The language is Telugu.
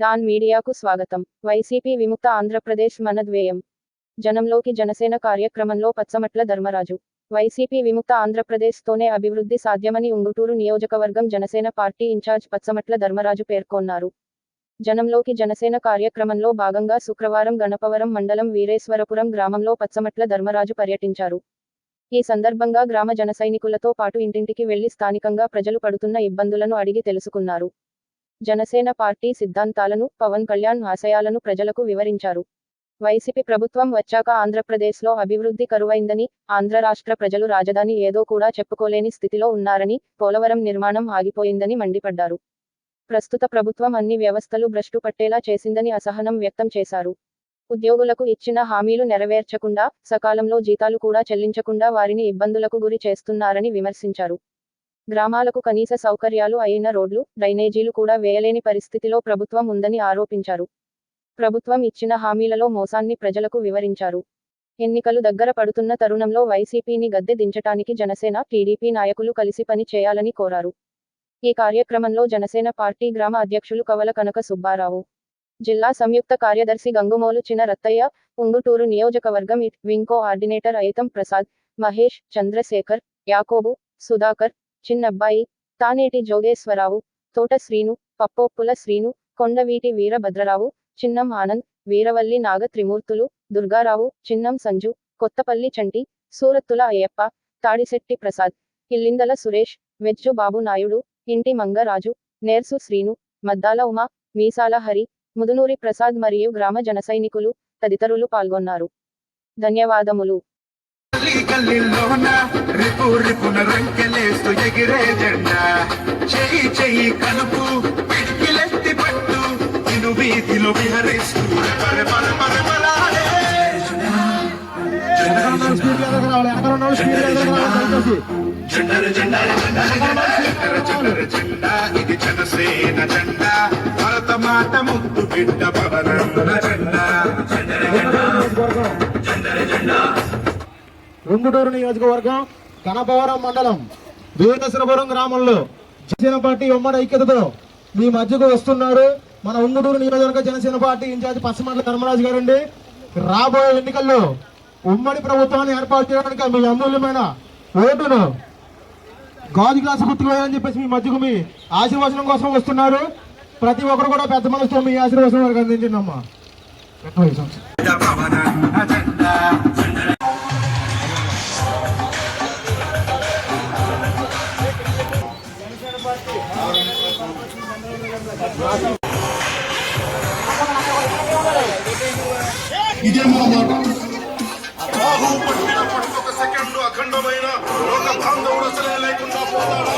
డాన్ మీడియాకు స్వాగతం. వైసీపీ విముక్త ఆంధ్రప్రదేశ్ మనద్వేయం. జనంలోకి జనసేన కార్యక్రమంలో పచ్చమట్ల ధర్మరాజు. వైసీపీ విముక్త ఆంధ్రప్రదేశ్తోనే అభివృద్ధి సాధ్యమని ఉంగుటూరు నియోజకవర్గం జనసేన పార్టీ ఇన్ఛార్జ్ పచ్చమట్ల ధర్మరాజు పేర్కొన్నారు. జనంలోకి జనసేన కార్యక్రమంలో భాగంగా శుక్రవారం గణపవరం మండలం వీరేశ్వరపురం గ్రామంలో పచ్చమట్ల ధర్మరాజు పర్యటించారు. ఈ సందర్భంగా గ్రామ జనసైనికులతో పాటు ఇంటింటికి వెళ్ళి స్థానికంగా ప్రజలు పడుతున్న ఇబ్బందులను అడిగి తెలుసుకున్నారు. జనసేన పార్టీ సిద్ధాంతాలను పవన్ కళ్యాణ్ ఆశయాలను ప్రజలకు వివరించారు. వైసీపీ ప్రభుత్వం వచ్చాక ఆంధ్రప్రదేశ్లో అభివృద్ధి కరువైందని ఆంధ్ర రాష్ట్ర ప్రజలు రాజధాని ఏదో కూడా చెప్పుకోలేని స్థితిలో ఉన్నారని పోలవరం నిర్మాణం ఆగిపోయిందని మండిపడ్డారు. ప్రస్తుత ప్రభుత్వం అన్ని వ్యవస్థలు భ్రష్టు పట్టేలా చేసిందని అసహనం వ్యక్తం చేశారు. ఉద్యోగులకు ఇచ్చిన హామీలు నెరవేర్చకుండా సకాలంలో జీతాలు కూడా చెల్లించకుండా వారిని ఇబ్బందులకు గురి చేస్తున్నారని విమర్శించారు. గ్రామాలకు కనీస సౌకర్యాలు అయిన రోడ్లు డ్రైనేజీలు కూడా వేయలేని పరిస్థితిలో ప్రభుత్వం ఉందని ఆరోపించారు. ప్రభుత్వం ఇచ్చిన హామీలలో మోసాన్ని ప్రజలకు వివరించారు. ఎన్నికలు దగ్గర పడుతున్న తరుణంలో వైసీపీని గద్దె దించటానికి జనసేన టీడీపీ నాయకులు కలిసి పని చేయాలని కోరారు. ఈ కార్యక్రమంలో జనసేన పార్టీ గ్రామ అధ్యక్షులు కవల కనక సుబ్బారావు జిల్లా సంయుక్త కార్యదర్శి గంగుమోలు చిన రత్తయ్య ఉంగుటూరు నియోజకవర్గం IT wing coordinator Ayitham Prasad Mahesh Chandrasekhar Yakobu Sudhakar Chinnabbai Taneti Jogeswararao Thota Srinu Pappoppula Srinu Kondaveeti Veerabhadrarao Chinnam Anand Veeravalli Naga Trimurthulu Durgarao Chinnam Sanju Kothapalli Chanti Surattula Ayyappa Tadisetti Prasad Illindala Suresh Vejju Babu Naidu Inti Mangaraju Nersu Srinu Maddala Uma మీసాల హరి ముదునూరి ప్రసాద్ మరియు గ్రామ జనసైనికులు తదితరులు పాల్గొన్నారు. ధన్యవాదములు. గల్లీ గల్లీలోన రిపు రిపున రంకెలేస్తూ ఎగిరే జెండా చెయ్యి చెయ్యి కలుపు పిడికిలెత్తి పట్టు ఇను వీధిలో విహరిస్తూ జెండర జెండర జెండర జెండా ఇది జనసేన జెండా భరత మాట ముద్దు బిడ్డ పవన జెండా ఉంగుటూరు నియోజకవర్గం కనపవరం మండలం వీరేశ్వరపురం గ్రామంలో జనసేన పార్టీ ఉమ్మడి ఐక్యతతో మీ మధ్యకు వస్తున్నారు. మన ఉంగుటూరు నియోజకవర్గ జనసేన పార్టీ ఇన్ఛార్జ్ పచ్చమండల ధర్మరాజు గారండి. రాబోయే ఎన్నికల్లో ఉమ్మడి ప్రభుత్వాన్ని ఏర్పాటు చేయడానికి మీ అమూల్యమైన ఓటును గాజు గ్లాసు గుర్తుకోవాలని చెప్పేసి మీ మధ్యకు మీ ఆశీర్వచనం కోసం వస్తున్నారు. ప్రతి ఒక్కరు కూడా పెద్ద మనసుతో మీ ఆశీర్వచనం వరకు అందించండి అమ్మా. ఇదే మా మాట. సెకండ్ అఖండమైన ఒక బాంధవుడు అసలే లేకుండా పోతాడా